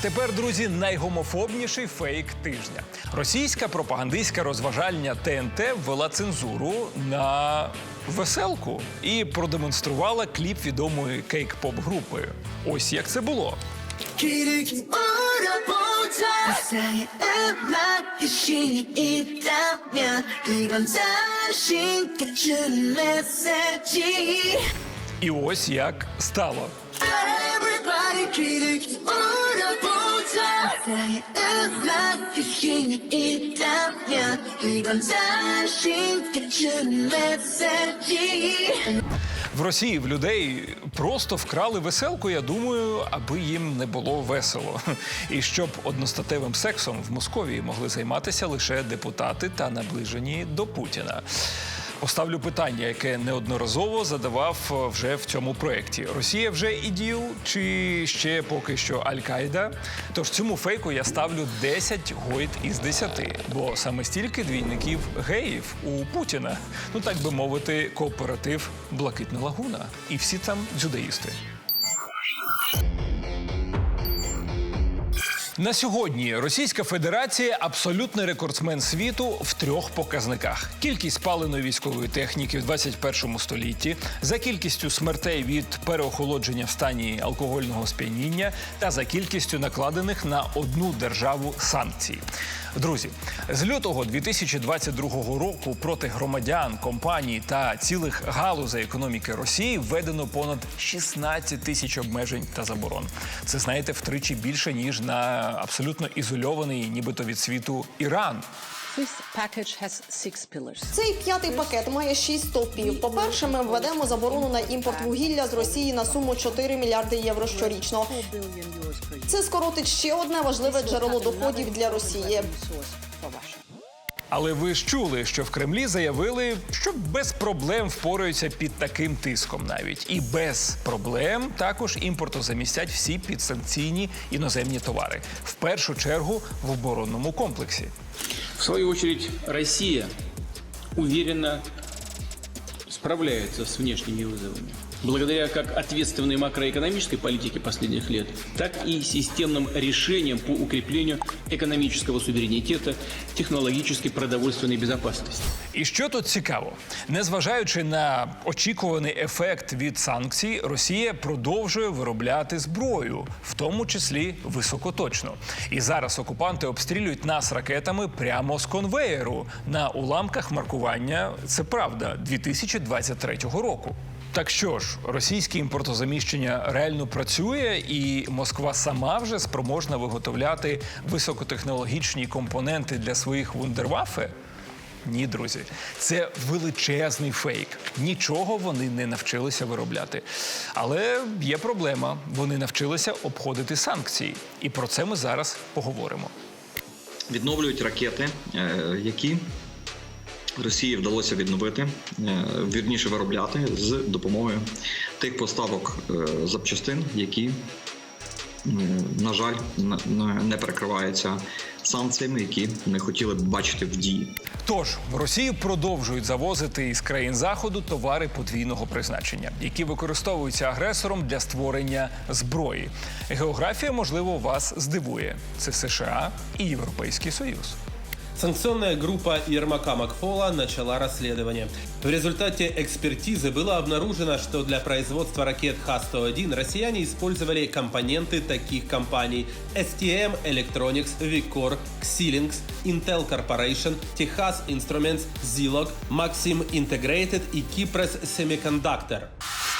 Тепер, друзі, найгомофобніший фейк тижня. Російська пропагандистська розважальня ТНТ ввела цензуру на веселку і продемонструвала кліп відомої кейк-поп групи. Ось як це було. І ось як стало. Everybody в Росії в людей просто вкрали веселку, я думаю, аби їм не було весело. І щоб одностатевим сексом в Московії могли займатися лише депутати та наближені до Путіна. Поставлю питання, яке неодноразово задавав е, вже в цьому проєкті. Росія вже іділ чи ще поки що Аль-Каїда? Тож цьому фейку я ставлю 10 гойд із 10, бо саме стільки двійників геїв у Путіна. Ну так би мовити, кооператив Блакитна лагуна. І всі там дзюдеїсти. На сьогодні Російська Федерація абсолютний рекордсмен світу в трьох показниках: кількість спаленої військової техніки в 21 столітті, за кількістю смертей від переохолодження в стані алкогольного сп'яніння та за кількістю накладених на одну державу санкцій. Друзі, з лютого 2022 року проти громадян, компаній та цілих галузей економіки Росії введено понад 16 тисяч обмежень та заборон. Це знаєте втричі більше ніж на абсолютно ізольований, нібито від світу Іран. Цей п'ятий пакет має шість стовпів. По-перше, ми введемо заборону на імпорт вугілля з Росії на суму 4 мільярди євро щорічно. 4 billion euros per year. Це скоротить ще одне важливе джерело доходів для Росії. Але ви ж чули, що в Кремлі заявили, що без проблем впораються під таким тиском навіть. І без проблем також імпорту замістять всі підсанкційні іноземні товари, в першу чергу в оборонному комплексі. В свою очередь, Россия уверенно справляется с внешними вызовами Благодаря как ответственной макроэкономической политике последних лет, так и системным решениям по укреплению экономического суверенитета, технологической продовольственной безопасности. І що тут цікаво, незважаючи на очікуваний ефект від санкцій, Росія продовжує виробляти зброю, в тому числі високоточну. І зараз окупанти обстрілюють нас ракетами прямо з конвеєру на уламках маркування. Це правда 2023 року. Так що ж, російське імпортозаміщення реально працює, і Москва сама вже спроможна виготовляти високотехнологічні компоненти для своїх вундервафе? Ні, друзі, це величезний фейк. Нічого вони не навчилися виробляти. Але є проблема. Вони навчилися обходити санкції. І про це ми зараз поговоримо. відновлюють ракети, е, які Росії вдалося відновити, е, вірніше виробляти з допомогою тих поставок е, запчастин, які, е, на жаль, не перекриваються санкціями, які не хотіли б бачити в дії. Тож в Росію продовжують завозити із країн заходу товари подвійного призначення, які використовуються агресором для створення зброї. Географія, можливо, вас здивує. Це США і Європейський Союз. Санкционная группа Ермака Макфола начала расследование. В результате экспертизы было обнаружено, что для производства ракет Х-101 россияне использовали компоненты таких компаний STM Electronics, Vicor, Xilinx, Intel Corporation, Texas Instruments, Zilog, Maxim Integrated и Kipres Semiconductor.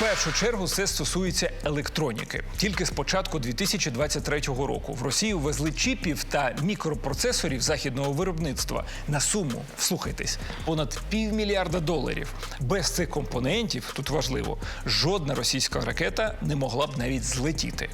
Першу чергу це стосується електроніки. Тільки з початку 2023 року в Росію везли чіпів та мікропроцесорів західного виробництва на суму, вслухайтесь, понад півмільярда доларів. Без цих компонентів тут важливо, жодна російська ракета не могла б навіть злетіти.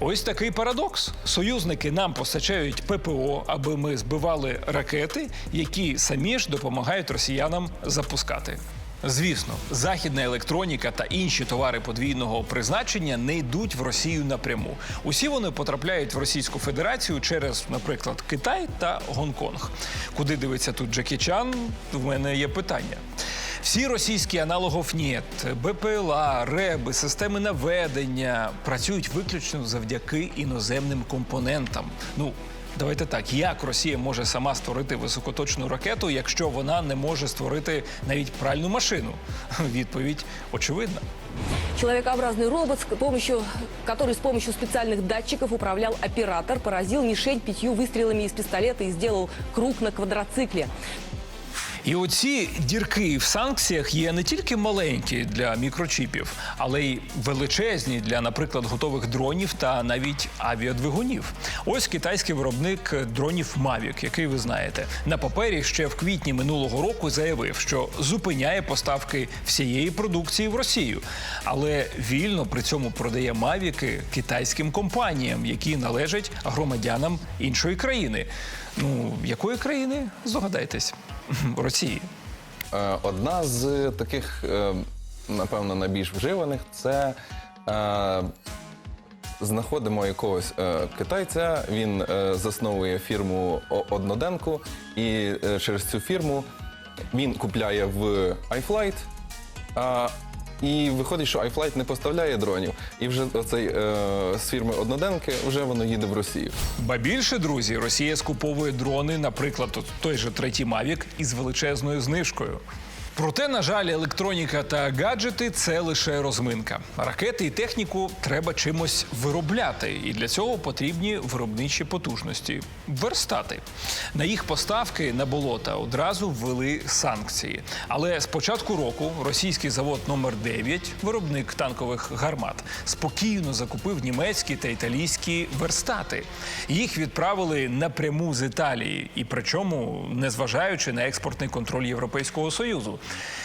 Ось такий парадокс. Союзники нам постачають ППО, аби ми збивали ракети, які самі ж допомагають росіянам запускати. Звісно, західна електроніка та інші товари подвійного призначення не йдуть в Росію напряму. Усі вони потрапляють в Російську Федерацію через, наприклад, Китай та Гонконг. Куди дивиться тут Джекі Чан? В мене є питання. Всі російські аналогов НІЕТ, БПЛА, РЕБи, системи наведення працюють виключно завдяки іноземним компонентам. Ну. Давайте так, як Росія може сама створити високоточну ракету, якщо вона не може створити навіть пральну машину? Відповідь очевидна. Человекообразный робот, с помощью, который с помощью специальных датчиков управлял оператор, поразил мишень пятью выстрелами из пистолета и сделал круг на квадроцикле. І оці дірки в санкціях є не тільки маленькі для мікрочіпів, але й величезні для, наприклад, готових дронів та навіть авіадвигунів. Ось китайський виробник дронів Mavic, який ви знаєте, на папері ще в квітні минулого року заявив, що зупиняє поставки всієї продукції в Росію, але вільно при цьому продає мавіки китайським компаніям, які належать громадянам іншої країни. Ну якої країни? Здогадайтесь. Росії. Е, Одна з таких, е, напевно, найбільш вживаних це е, знаходимо якогось китайця. Він засновує фірму Одноденку, і через цю фірму він купляє в iFlight. І виходить, що iFlight не поставляє дронів. І вже оцей е, з фірми Одноденки вже воно їде в Росію. Ба більше, друзі, Росія скуповує дрони, наприклад, той же третій Мавік із величезною знижкою. Проте, на жаль, електроніка та гаджети це лише розминка. Ракети і техніку треба чимось виробляти, і для цього потрібні виробничі потужності верстати. На їх поставки на болота одразу ввели санкції. Але з початку року російський завод номер 9 виробник танкових гармат, спокійно закупив німецькі та італійські верстати. Їх відправили напряму з Італії, і причому незважаючи на експортний контроль Європейського союзу.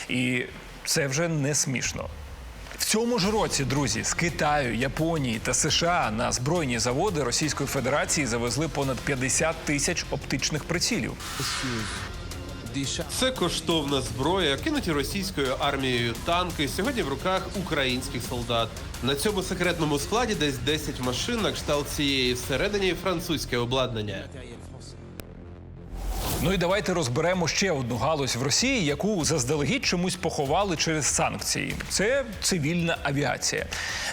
І це вже не смішно. В цьому ж році, друзі, з Китаю, Японії та США на збройні заводи Російської Федерації завезли понад 50 тисяч оптичних прицілів. Це коштовна зброя, кинуті російською армією танки. Сьогодні в руках українських солдат. На цьому секретному складі десь 10 машин на кшталт цієї всередині французьке обладнання. Ну і давайте розберемо ще одну галузь в Росії, яку заздалегідь чомусь поховали через санкції. Це цивільна авіація.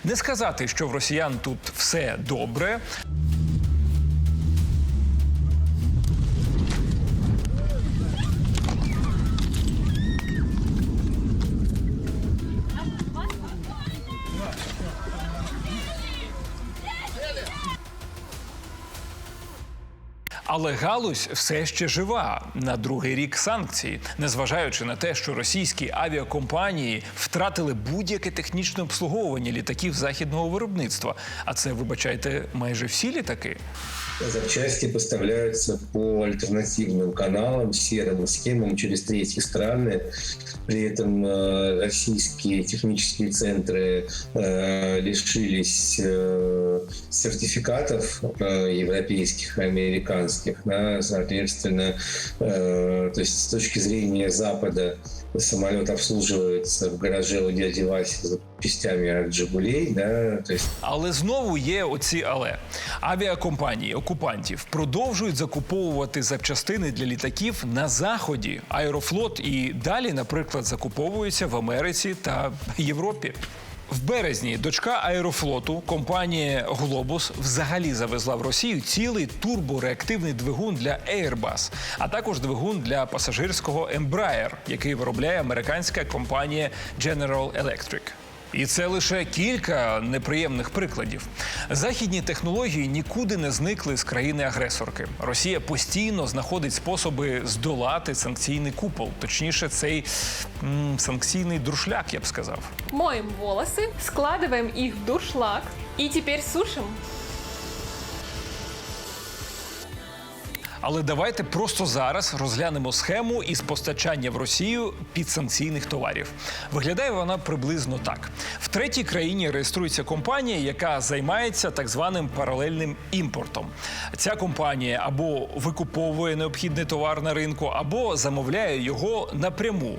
Не сказати, що в росіян тут все добре. Але галузь все ще жива на другий рік санкцій, незважаючи на те, що російські авіакомпанії втратили будь-яке технічне обслуговування літаків західного виробництва. А це, вибачайте, майже всі літаки. Запчасти поставляются по альтернативным каналам, серым схемам через третьи страны. При этом э, российские технические центры э, лишились э, сертификатов европейских и американских. Соответственно, то есть с точки зрения Запада самолет обслуживается в гараже у дяди Васи за частями от «Жигулей». Да, то есть Але знову є оці але авіакомпанії окупантів продовжують закуповувати запчастини для літаків на заході. Аерофлот і далі, наприклад, закуповуються в Америці та Європі. В березні дочка аерофлоту компанія Глобус взагалі завезла в Росію цілий турбореактивний двигун для Airbus, а також двигун для пасажирського Embraer, який виробляє американська компанія General Electric. І це лише кілька неприємних прикладів. Західні технології нікуди не зникли з країни-агресорки. Росія постійно знаходить способи здолати санкційний купол, точніше, цей м, санкційний дуршляк, я б сказав. моїм волоси складиваємо їх в дуршлаг і тепер сушим. Але давайте просто зараз розглянемо схему із постачання в Росію підсанкційних товарів. Виглядає вона приблизно так: в третій країні реєструється компанія, яка займається так званим паралельним імпортом. Ця компанія або викуповує необхідний товар на ринку, або замовляє його напряму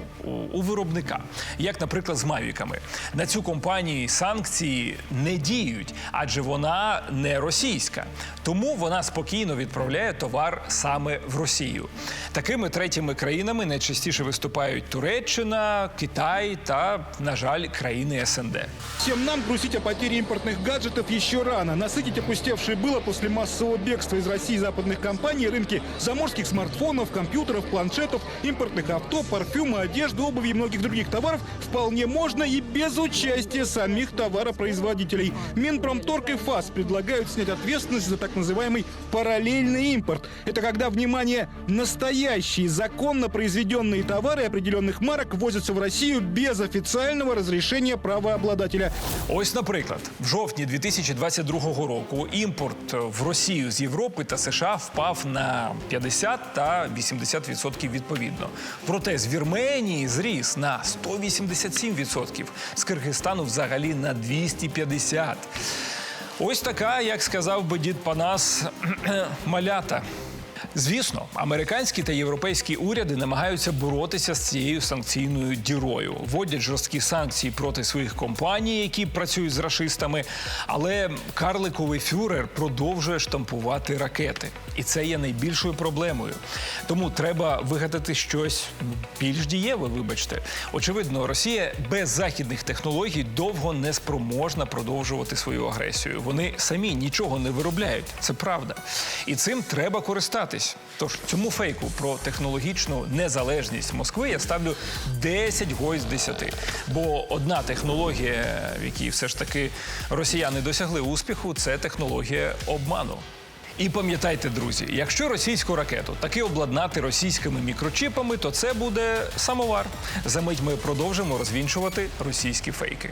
у, виробника, як, наприклад, з мавіками. На цю компанію санкції не діють, адже вона не російська. Тому вона спокійно відправляє товар саме в Росію. Такими третіми країнами найчастіше виступають Туреччина, Китай та, на жаль, країни СНД. Всем нам грустить о потере импортных гаджетов еще рано. Насытить опустевшие было после массового бегства из России западных компаний рынки заморских смартфонов, компьютеров, планшетов, импортных авто, парфюма, одежды, обуви и многих других товаров вполне можно и без участия самих товаропроизводителей. Минпромторг и ФАС предлагают снять ответственность за так называемый параллельный импорт. Это когда, внимание, настоящие законно произведенные товары определенных марок ввозятся в Россию без официального разрешения правообладателя. Ось, наприклад, в жовтні 2022 року імпорт в Росію з Європи та США впав на 50 та 80% відповідно. Проте з Вірменії зріс на 187%, з Киргизстану взагалі на 250%. Ось така, як сказав би дід Панас, малята. Звісно, американські та європейські уряди намагаються боротися з цією санкційною дірою, вводять жорсткі санкції проти своїх компаній, які працюють з рашистами. Але карликовий фюрер продовжує штампувати ракети, і це є найбільшою проблемою. Тому треба вигадати щось більш дієве. Вибачте, очевидно, Росія без західних технологій довго не спроможна продовжувати свою агресію. Вони самі нічого не виробляють. Це правда. І цим треба користатись. Тож цьому фейку про технологічну незалежність Москви я ставлю 10 гой з 10. Бо одна технологія, в якій все ж таки росіяни досягли успіху, це технологія обману. І пам'ятайте, друзі, якщо російську ракету таки обладнати російськими мікрочипами, то це буде самовар. За мить ми продовжимо розвінчувати російські фейки.